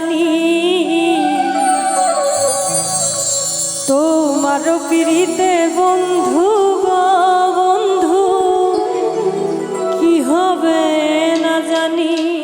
জানি। তোমার পিড়িতে বন্ধু বন্ধু কি হবে না জানি।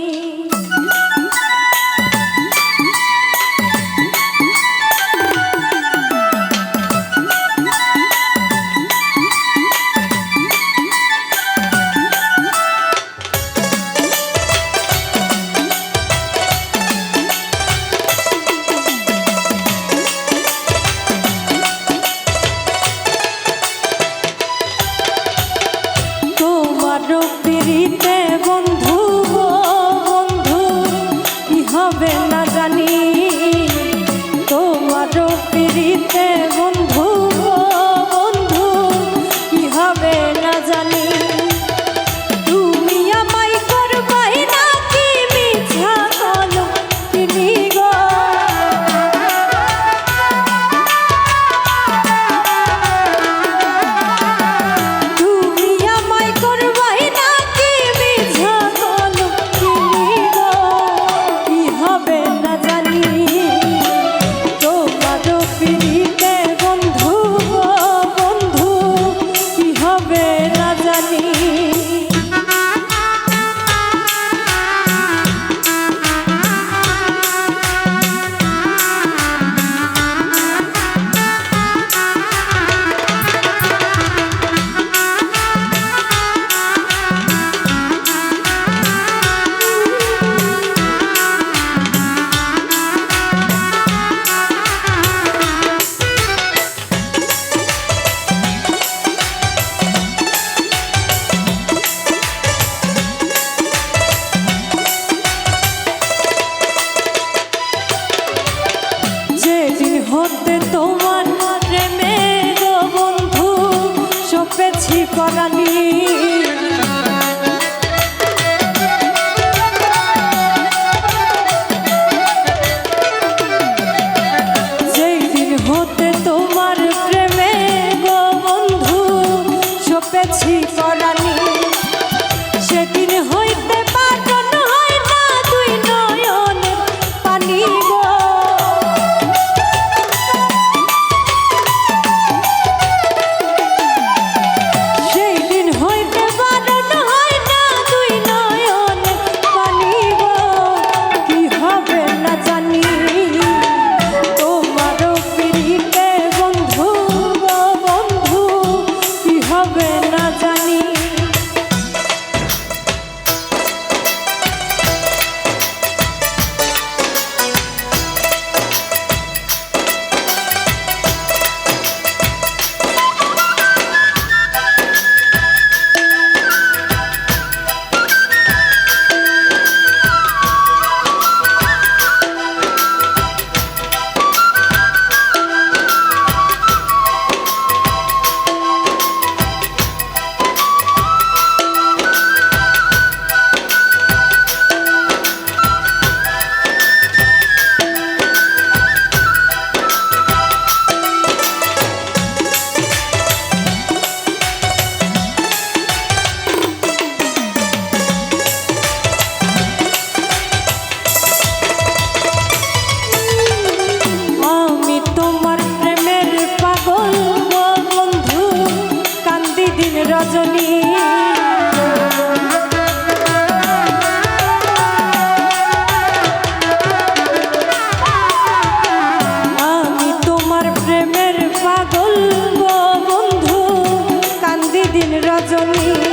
পরাণ রজনী। আমি তোমার প্রেমের পাগল বন্ধু কান্দি দিন রজনী।